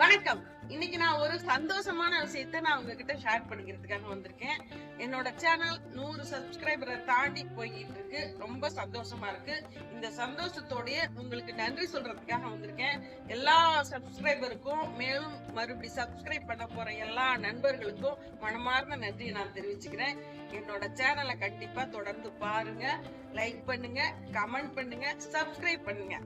வணக்கம். இன்னைக்கு நான் ஒரு சந்தோஷமான விஷயத்த நான் உங்ககிட்ட ஷேர் பண்ணிக்கிறதுக்காக வந்திருக்கேன். என்னோட சேனல் நூறு சப்ஸ்கிரைபரை தாண்டி போய்கிட்டு இருக்கு. ரொம்ப சந்தோஷமா இருக்கு. இந்த சந்தோஷத்தோடய உங்களுக்கு நன்றி சொல்றதுக்காக வந்திருக்கேன். எல்லா சப்ஸ்கிரைபருக்கும் மேலும் மறுபடி சப்ஸ்கிரைப் பண்ண போற எல்லா நண்பர்களுக்கும் மனமார்ந்த நன்றியை நான் தெரிவிச்சுக்கிறேன். என்னோட சேனலை கண்டிப்பா தொடர்ந்து பாருங்க லைக் பண்ணுங்க கமெண்ட் பண்ணுங்க சப்ஸ்கிரைப் பண்ணுங்க.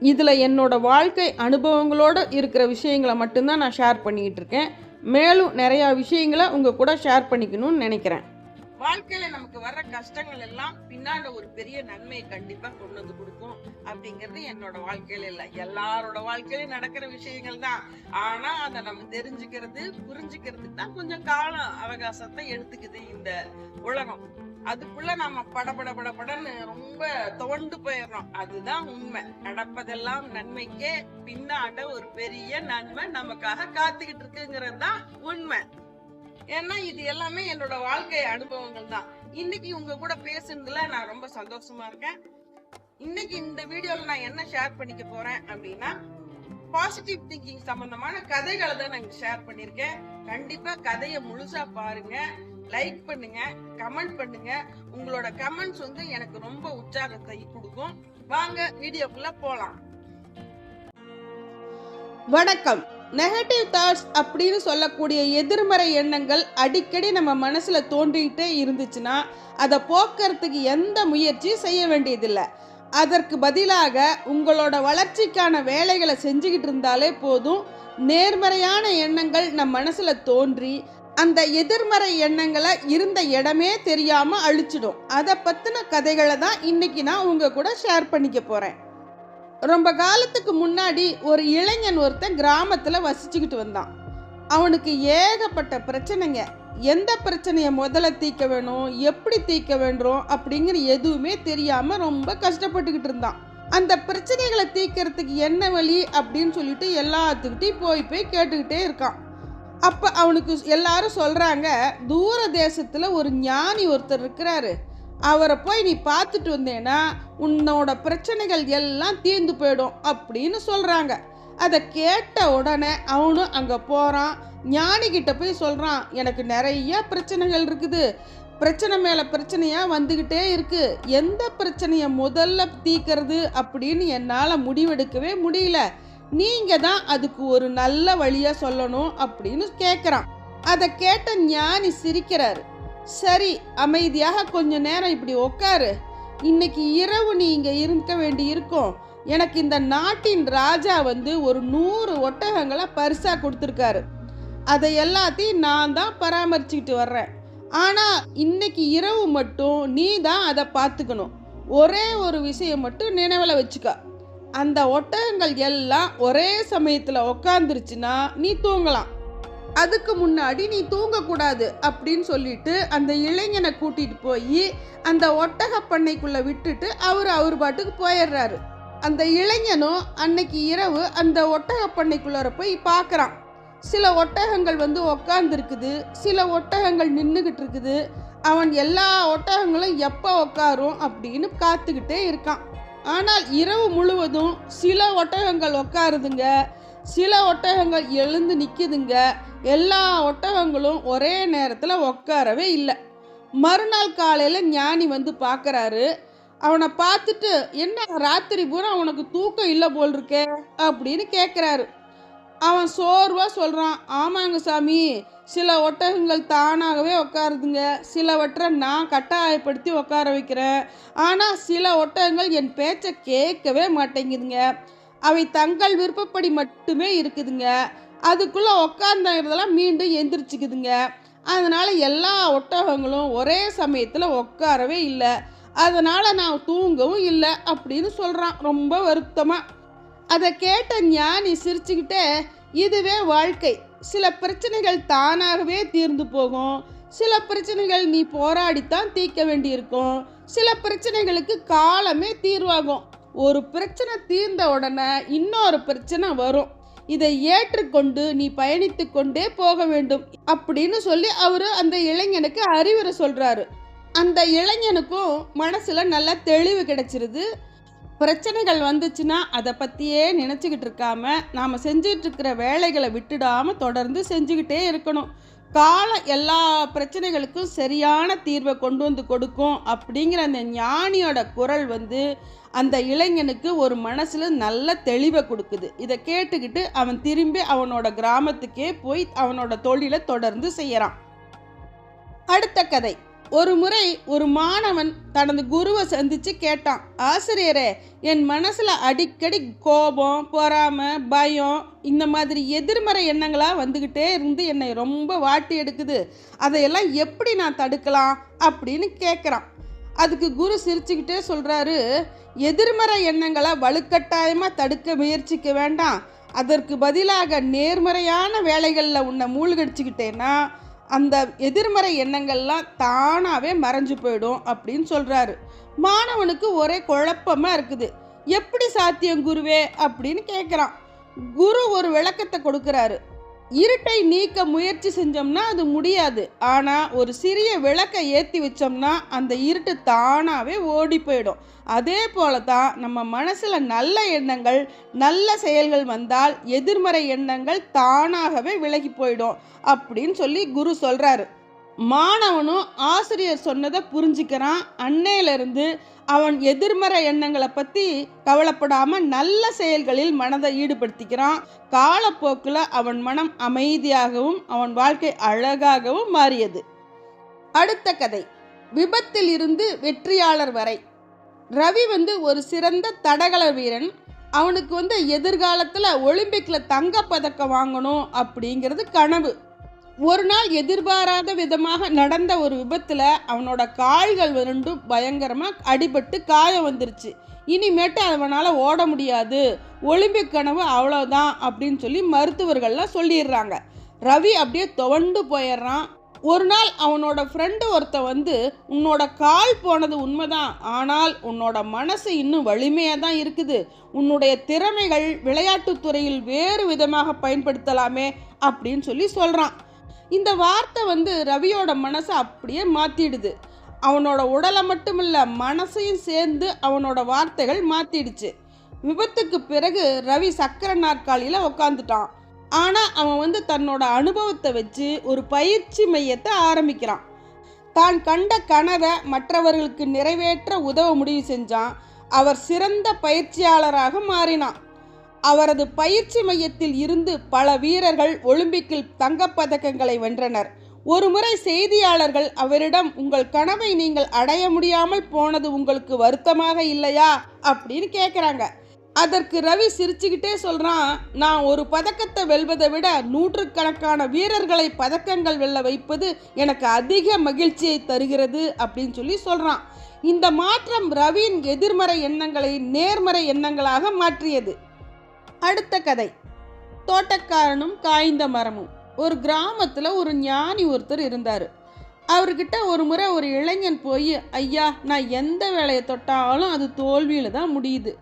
இதில் என்னோடய வாழ்க்கை அனுபவங்களோடு இருக்கிற விஷயங்களை மட்டும்தான் நான் ஷேர் பண்ணிக்கிட்டு இருக்கேன். மேலும் நிறையா விஷயங்களை உங்கள் கூட ஷேர் பண்ணிக்கணும்னு நினைக்கிறேன். வாழ்க்கையில நமக்கு வர்ற கஷ்டங்கள் எல்லாம் பின்னாடி ஒரு பெரிய நன்மையை கண்டிப்பா கொண்டு வந்து கொடுக்கும். அப்படிங்கிறது என்னோட வாழ்க்கையில இல்ல. எல்லாரோட வாழ்க்கையிலும் நடக்கிற விஷயங்கள் தான். ஆனா அதை நம்ம தெரிஞ்சுக்கிறது புரிஞ்சுக்கிறதுக்கு தான் கொஞ்சம் காலம் அவகாசத்தை எடுத்துக்குது இந்த உலகம். அதுக்குள்ள நாம படபட படபடன்னு ரொம்ப தோண்டு போயிடுறோம். அதுதான் உண்மை. நடப்பதெல்லாம் நன்மைக்கே பின்னாட ஒரு பெரிய நன்மை நமக்காக காத்துக்கிட்டு இருக்குங்கிறது தான் உண்மை. ஏன்னா இது எல்லாமே என்னோட வாழ்க்கை அனுபவங்கள் தான். இன்னைக்கு உங்க கூட பேசுனதுல நான் ரொம்ப சந்தோஷமா இருக்கேன். இன்னைக்கு இந்த வீடியோல நான் என்ன ஷேர் பண்ணிக்க போறேன் அப்படின்னா பாசிட்டிவ் திங்கிங் சம்பந்தமான கதைகளை தான் நான் ஷேர் பண்ணிருக்கேன் கண்டிப்பா கதையை முழுசா பாருங்க. லைக் பண்ணுங்க கமெண்ட் பண்ணுங்க. உங்களோட கமெண்ட்ஸ் வந்து எனக்கு ரொம்ப உற்சாகத்தை கொடுக்கும். வாங்க வீடியோக்குள்ள போலாம். வணக்கம். நெகட்டிவ் தாட்ஸ் அப்படின்னு சொல்லக்கூடிய எதிர்மறை எண்ணங்கள் அடிக்கடி நம்ம மனசில் தோன்றிக்கிட்டே இருந்துச்சுன்னா அதை போக்குறதுக்கு எந்த முயற்சியும் செய்ய வேண்டியதில்லை. அதற்கு பதிலாக உங்களோட வளர்ச்சிக்கான வேலைகளை செஞ்சுக்கிட்டு இருந்தாலே போதும். நேர்மறையான எண்ணங்கள் நம் மனசில் தோன்றி அந்த எதிர்மறை எண்ணங்களை இருந்த இடமே தெரியாமல் அழிச்சிடும். அதை பற்றின கதைகளை தான் இன்றைக்கி நான் உங்கள் கூட ஷேர் பண்ணிக்க போகிறேன் ரொம்ப காலத்துக்கு முன்னாடி ஒரு இளைஞன் ஒருத்தன் கிராமத்தில் வசிச்சுக்கிட்டு வந்தான். அவனுக்கு ஏகப்பட்ட பிரச்சனைங்க. எந்த பிரச்சனையை முதல்ல தீர்க்க வேணும் எப்படி தீர்க்க வேண்டும் அப்படிங்கிற எதுவுமே தெரியாமல் ரொம்ப கஷ்டப்பட்டுக்கிட்டு இருந்தான். அந்த பிரச்சனைகளை தீர்க்கறதுக்கு என்ன வழி அப்படின்னு சொல்லிட்டு எல்லாத்துக்கிட்டையும் போய் போய் கேட்டுக்கிட்டே இருக்கான். அப்போ அவனுக்கு எல்லாரும் சொல்கிறாங்க தூர தேசத்தில் ஒரு ஞானி ஒருத்தர் இருக்கிறாரு. அவரை போய் நீ பார்த்துட்டு வந்தேன்னா உன்னோட பிரச்சனைகள் எல்லாம் தீர்ந்து போயிடும் அப்படின்னு சொல்கிறாங்க அதை கேட்ட உடனே அவனும் அங்கே போகிறான் ஞானிகிட்ட போய் சொல்கிறான் எனக்கு நிறைய பிரச்சனைகள் இருக்குது. பிரச்சனை மேலே பிரச்சனையாக வந்துக்கிட்டே இருக்குது எந்த பிரச்சனையை முதல்ல தீக்கிறது அப்படின்னு என்னால் முடிவெடுக்கவே முடியல. நீங்கள் தான் அதுக்கு ஒரு நல்ல வழியாக சொல்லணும் அப்படின்னு கேட்குறான் அதை கேட்ட ஞானி சிரிக்கிறாரு. சரி அமைதியாக கொஞ்ச நேரம் இப்படி உட்காரு இன்னைக்கு இரவு நீ இங்கே இருக்க வேண்டி இருக்கும் எனக்கு இந்த நாட்டின் ராஜா வந்து ஒரு நூறு ஒட்டகங்களை பரிசாக கொடுத்துருக்காரு. அதை எல்லாத்தையும் நான் தான் பராமரிச்சுக்கிட்டு வர்றேன். ஆனால் இன்னைக்கு இரவு மட்டும் நீ தான் அதை பார்த்துக்கணும். ஒரே ஒரு விஷயம் மட்டும் நினைவில் வச்சுக்க. அந்த ஒட்டகங்கள் எல்லாம் ஒரே சமயத்தில் உக்காந்துருச்சுன்னா நீ தூங்கலாம். அதுக்கு முன்னாடி நீ தூங்கக்கூடாது அப்படின்னு சொல்லிட்டு அந்த இளைஞனை கூட்டிட்டு போய் அந்த ஒட்டக பண்ணைக்குள்ளே விட்டுட்டு அவர் அவர் பாட்டுக்கு போயிடுறாரு. அந்த இளைஞனும் அன்னைக்கு இரவு அந்த ஒட்டக பண்ணைக்குள்ளார போய் பார்க்குறான் சில ஒட்டகங்கள் வந்து உக்காந்துருக்குது சில ஒட்டகங்கள் நின்றுக்கிட்டு இருக்குது அவன் எல்லா ஒட்டகங்களும் எப்போ உக்காரும் அப்படின்னு காத்துக்கிட்டே இருக்கான். ஆனால் இரவு முழுவதும் சில ஒட்டகங்கள் உட்காருதுங்க சில ஒட்டகங்கள் எழுந்து நிற்குதுங்க எல்லா ஒட்டகங்களும் ஒரே நேரத்தில் உட்காரவே இல்லை. மறுநாள் காலையில் ஞானி வந்து பார்க்குறாரு அவனை பார்த்துட்டு என்ன ராத்திரி பூரா அவனுக்கு தூக்கம் இல்லை போல் இருக்கே? அப்படின்னு கேட்குறாரு அவன் சோர்வாக சொல்கிறான் ஆமாங்க சாமி சில ஒட்டகங்கள் தானாகவே உட்காருதுங்க. சிலவற்றை நான் கட்டாயப்படுத்தி உட்கார வைக்கிறேன். ஆனால் சில ஒட்டகங்கள் என் பேச்சை கேட்கவே மாட்டேங்குதுங்க. அவை தங்கள் விருப்பப்படி மட்டுமே இருக்குதுங்க. அதுக்குள்ளே உட்கார்ந்ததெல்லாம் மீண்டும் எந்திரிச்சுக்குதுங்க. அதனால் எல்லா ஒட்டகங்களும் ஒரே சமயத்தில் உட்காரவே இல்லை. அதனால் நான் தூங்கவும் இல்லை அப்படின்னு சொல்கிறான் ரொம்ப வருத்தமாக அதை கேட்ட ஞானி சிரிச்சுக்கிட்டே இதுவே வாழ்க்கை. சில பிரச்சனைகள் தானாகவே தீர்ந்து போகும். சில பிரச்சனைகள் நீ போராடித்தான் தீர்க்க வேண்டியிருக்கும். சில பிரச்சனைகளுக்கு காலமே தீர்வாகும். ஒரு பிரச்சனை தீர்ந்த உடனே இன்னொரு பிரச்சனை வரும். இதை ஏற்றுக்கொண்டு நீ பயணித்து கொண்டே போக வேண்டும் அப்படின்னு சொல்லி அவர் அந்த இளைஞனுக்கு அறிவுரை சொல்றாரு. அந்த இளைஞனுக்கும் மனசுல நல்ல தெளிவு கிடைச்சிருது. பிரச்சனைகள் வந்துச்சுன்னா அதை பற்றியே நினச்சிக்கிட்டு இருக்காம நாம் செஞ்சுட்டு வேலைகளை விட்டுடாமல் தொடர்ந்து செஞ்சுக்கிட்டே இருக்கணும். காலம் எல்லா பிரச்சனைகளுக்கும் சரியான தீர்வை கொண்டு வந்து கொடுக்கும் அப்படிங்கிற அந்த ஞானியோட குரல் வந்து அந்த இளைஞனுக்கு ஒரு மனசில் நல்ல தெளிவை கொடுக்குது. இதை கேட்டுக்கிட்டு அவன் திரும்பி அவனோட கிராமத்துக்கே போய் அவனோட தொழிலை தொடர்ந்து செய்கிறான் அடுத்த கதை. ஒரு முறை ஒரு மாணவன் தனது குருவை சந்தித்து கேட்டான் ஆசிரியரே என் மனசில் அடிக்கடி கோபம் பொறாமை பயம் இந்த மாதிரி எதிர்மறை எண்ணங்களாக வந்துக்கிட்டே இருந்து என்னை ரொம்ப வாட்டி எடுக்குது. அதையெல்லாம் எப்படி நான் தடுக்கலாம்? அப்படின்னு கேட்குறான் அதுக்கு குரு சிரிச்சுக்கிட்டே சொல்கிறாரு எதிர்மறை எண்ணங்களை வலுக்கட்டாயமாக தடுக்க முயற்சிக்க வேண்டாம். அதற்கு பதிலாக நேர்மறையான வேலைகளில் உன்னை மூழ்கடிச்சுக்கிட்டேன்னா அந்த எதிர்மறை எண்ணங்கள்லாம் தானாகவே மறைஞ்சு போயிடும் அப்படின்னு சொல்கிறாரு மாணவனுக்கு ஒரே குழப்பமாக இருக்குது. எப்படி சாத்தியம் குருவே? அப்படின்னு கேட்குறான் குரு ஒரு விளக்கத்தை கொடுக்குறாரு. இருட்டை நீக்க முயற்சி செஞ்சோம்னா அது முடியாது. ஆனால் ஒரு சிறிய விளக்கை ஏற்றி வச்சோம்னா அந்த இருட்டு தானாகவே ஓடி போயிடும். அதே போல தான் நம்ம மனசில் நல்ல எண்ணங்கள் நல்ல செயல்கள் வந்தால் எதிர்மறை எண்ணங்கள் தானாகவே விலகி போயிடும் அப்படின்னு சொல்லி குரு சொல்கிறாரு மாணவனும் ஆசிரியர் சொன்னதை புரிஞ்சுக்கிறான். அன்னையிலிருந்து அவன் எதிர்மறை எண்ணங்களை பற்றி கவலைப்படாமல் நல்ல செயல்களில் மனதை ஈடுபடுத்திக்கிறான். காலப்போக்கில் அவன் மனம் அமைதியாகவும் அவன் வாழ்க்கை அழகாகவும் மாறியது. அடுத்த கதை. விபத்தில் இருந்து வெற்றியாளர் வரை. ரவி வந்து ஒரு சிறந்த தடகள வீரன். அவனுக்கு வந்து எதிர்காலத்தில் ஒலிம்பிக்கில் தங்கப்பதக்கம் வாங்கணும் அப்படிங்கிறது கனவு. ஒரு நாள் எதிர்பாராத விதமாக நடந்த ஒரு விபத்தில் அவனோட கால்கள் ரெண்டும் பயங்கரமாக அடிபட்டு காயம் வந்துருச்சு. இனிமேட்டு அவனால் ஓட முடியாது. ஒலிம்பிக் கனவு அவ்வளோதான் அப்படின்னு சொல்லி மருத்துவர்கள்லாம் சொல்லிடுறாங்க. ரவி அப்படியே துவண்டு போயிடுறான். ஒரு நாள் அவனோட ஃப்ரெண்டு ஒருத்தன் வந்து உன்னோட கால் போனது உண்மைதான் ஆனால் உன்னோட மனசு இன்னும் வலிமையாக தான் இருக்குது. உன்னுடைய திறமைகள் விளையாட்டுத்துறையில் வேறு விதமாக பயன்படுத்தலாமே அப்படின்னு சொல்லி சொல்கிறான் இந்த வார்த்தை வந்து ரவியோட மனசை அப்படியே மாற்றிடுது அவனோட உடலை மட்டும் இல்லை மனசையும் சேர்ந்து அவனோட வார்த்தைகள் மாற்றிடுச்சு விபத்துக்கு பிறகு ரவி சக்கர நாற்காலியில் உக்காந்துட்டான். ஆனால் அவன் வந்து தன்னோட அனுபவத்தை வச்சு ஒரு பயிற்சி மையத்தை ஆரம்பிக்கிறான். தான் கண்ட கனவை மற்றவர்களுக்கு நிறைவேற்ற உதவ முடிவு செஞ்சான். அவர் சிறந்த பயிற்சியாளராக மாறினான். அவரது பயிற்சி மையத்தில் இருந்து பல வீரர்கள் ஒலிம்பிக்கில் தங்கப்பதக்கங்களை வென்றனர். ஒருமுறை செய்தியாளர்கள் அவரிடம் உங்கள் கனவை நீங்கள் அடைய முடியாமல் போனது உங்களுக்கு வருத்தமாக இல்லையா? அப்படின்னு கேட்குறாங்க அதற்கு ரவி சிரிச்சுக்கிட்டே சொல்கிறான் நான் ஒரு பதக்கத்தை வெல்வதை விட நூற்றுக்கணக்கான வீரர்களை பதக்கங்கள் வெல்ல வைப்பது எனக்கு அதிக மகிழ்ச்சியை தருகிறது அப்படின்னு சொல்லி சொல்கிறான் இந்த மாற்றம் ரவியின் எதிர்மறை எண்ணங்களை நேர்மறை எண்ணங்களாக மாற்றியது. அடுத்த கதை. தோட்டக்காரனும் காய்ந்த மரமும். ஒரு கிராமத்தில் ஒரு ஞானி ஒருத்தர் இருந்தார். அவர்கிட்ட ஒரு முறை ஒரு இளைஞன் போய் ஐயா நான் எந்த வேலையை தொட்டாலும் அது தோல்வியில் தான் முடியுது.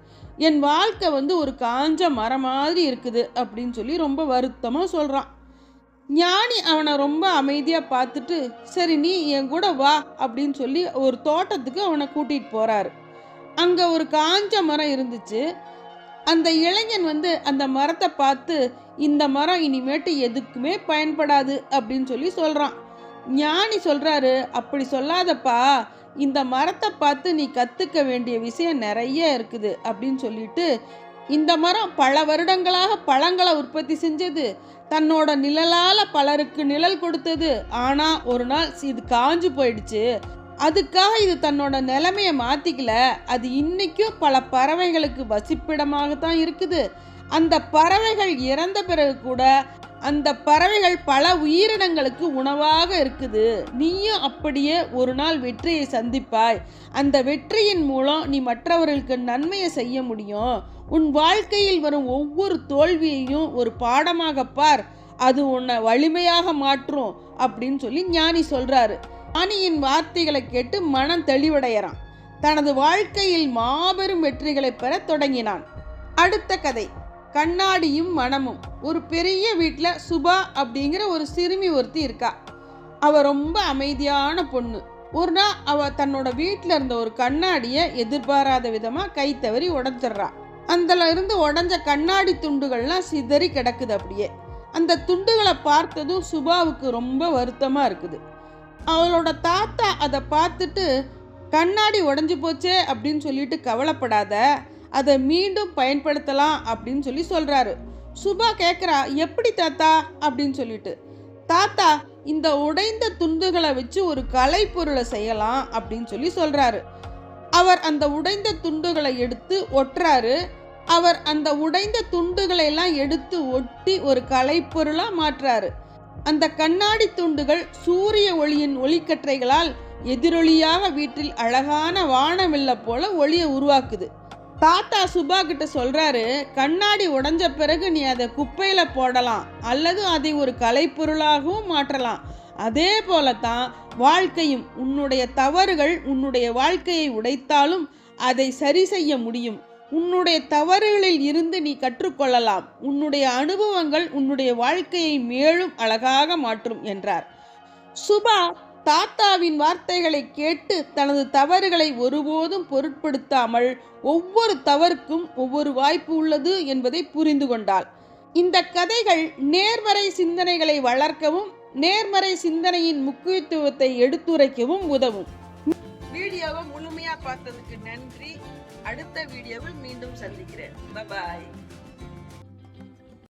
என் வாழ்க்கை வந்து ஒரு காஞ்ச மரம் மாதிரி இருக்குது அப்படின்னு சொல்லி ரொம்ப வருத்தமாக சொல்கிறான் ஞானி அவனை ரொம்ப அமைதியாக பார்த்துட்டு சரி நீ என் கூட வா அப்படின்னு சொல்லி ஒரு தோட்டத்துக்கு அவனை கூட்டிகிட்டு போகிறாரு அங்கே ஒரு காஞ்ச மரம் இருந்துச்சு. அந்த இளைஞன் வந்து அந்த மரத்தை பார்த்து இந்த மரம் இனிமேட்டு எதுக்குமே பயன்படாது அப்படின்னு சொல்லி சொல்கிறான் ஞானி சொல்கிறாரு அப்படி சொல்லாதப்பா இந்த மரத்தை பார்த்து நீ கற்றுக்க வேண்டிய விஷயம் நிறைய இருக்குது அப்படின்னு சொல்லிட்டு இந்த மரம் பல வருடங்களாக பழங்களை உற்பத்தி செஞ்சது. தன்னோட நிழலால் பலருக்கு நிழல் கொடுத்தது. ஆனால் ஒரு நாள் இது காஞ்சு போயிடுச்சு. அதுக்காக இது தன்னோட நிலைமையை மாற்றிக்கல அது இன்றைக்கும் பல பறவைகளுக்கு வசிப்பிடமாக தான் இருக்குது. அந்த பறவைகள் இறந்த பிறகு கூட அந்த பறவைகள் பல உயிரினங்களுக்கு உணவாக இருக்குது. நீயும் அப்படியே ஒரு நாள் வெற்றியை சந்திப்பாய். அந்த வெற்றியின் மூலம் நீ மற்றவர்களுக்கு நன்மையை செய்ய முடியும். உன் வாழ்க்கையில் வரும் ஒவ்வொரு தோல்வியையும் ஒரு பாடமாக பார். அது உன்னை வலிமையாக மாற்றும் அப்படின்னு சொல்லி ஞானி சொல்கிறாரு ஞானியின் வார்த்தைகளை கேட்டு மனம் தெளிவடையறான். தனது வாழ்க்கையில் மாபெரும் வெற்றிகளை பெற தொடங்கினான். அடுத்த கதை. கண்ணாடியும் மனமும் ஒரு பெரிய வீட்டில் சுபா அப்படிங்கிற ஒரு சிறுமி ஒருத்தி இருக்கா. அவ ரொம்ப அமைதியான பொண்ணு. ஒரு நாள் அவ தன்னோட வீட்டில் இருந்த ஒரு கண்ணாடியை எதிர்பாராத விதமாக கை தவறி உடஞ்சிடுறா. அதில் இருந்து உடஞ்ச கண்ணாடி துண்டுகள்லாம் சிதறி கிடக்குது அப்படியே. அந்த துண்டுகளை பார்த்ததும் சுபாவுக்கு ரொம்ப வருத்தமாக இருக்குது. அவளோட தாத்தா அதை பார்த்துட்டு கண்ணாடி உடஞ்சி போச்சே அப்படின்னு சொல்லிட்டு கவலைப்படாத அதை மீண்டும் பயன்படுத்தலாம் அப்படின்னு சொல்லி சொல்கிறாரு சுபா கேட்குறா எப்படி தாத்தா? அப்படின்னு சொல்லிட்டு. தாத்தா இந்த உடைந்த துண்டுகளை வச்சு ஒரு கலைப்பொருளை செய்யலாம் அப்படின்னு சொல்லி சொல்கிறாரு அவர் அந்த உடைந்த துண்டுகளை எடுத்து ஒட்டுறாரு. அவர் அந்த உடைந்த துண்டுகளை எல்லாம் எடுத்து ஒட்டி ஒரு கலைப்பொருளாக மாற்றுறாரு. அந்த கண்ணாடி துண்டுகள் சூரிய ஒளியின் ஒளிக்கற்றைகளால் எதிரொலியாக வீட்டில் அழகான வானவில்ல போல ஒளியை உருவாக்குது. தாத்தா சுபா கிட்ட சொல்றாரு கண்ணாடி உடஞ்ச பிறகு நீ அதை குப்பையில போடலாம் அல்லது அதை ஒரு கலைப்பொருளாகவும் மாற்றலாம். அதே போலத்தான் வாழ்க்கையும் உன்னுடைய தவறுகள் உன்னுடைய வாழ்க்கையை உடைத்தாலும் அதை சரி செய்ய முடியும். உன்னுடைய தவறுகளில் இருந்து நீ கற்றுக்கொள்ளலாம். உன்னுடைய அனுபவங்கள் உன்னுடைய வாழ்க்கையை மேலும் அழகாக மாற்றும் என்றார். சுபா தாத்தாவின் வார்த்தைகளை கேட்டு தனது தவறுகளை ஒருபோதும் பொருட்படுத்தாமல் ஒவ்வொரு தவறுக்கும் ஒவ்வொரு வாய்ப்பு உள்ளது என்பதை புரிந்து கொண்டாள். இந்த கதைகள் நேர்மறை சிந்தனைகளை வளர்க்கவும் நேர்மறை சிந்தனையின் முக்கியத்துவத்தை எடுத்துரைக்கவும் உதவும். வீடியோவை முழுமையாக பார்த்ததுக்கு நன்றி. அடுத்த வீடியோவில் மீண்டும் சந்திக்கிறேன். பாய்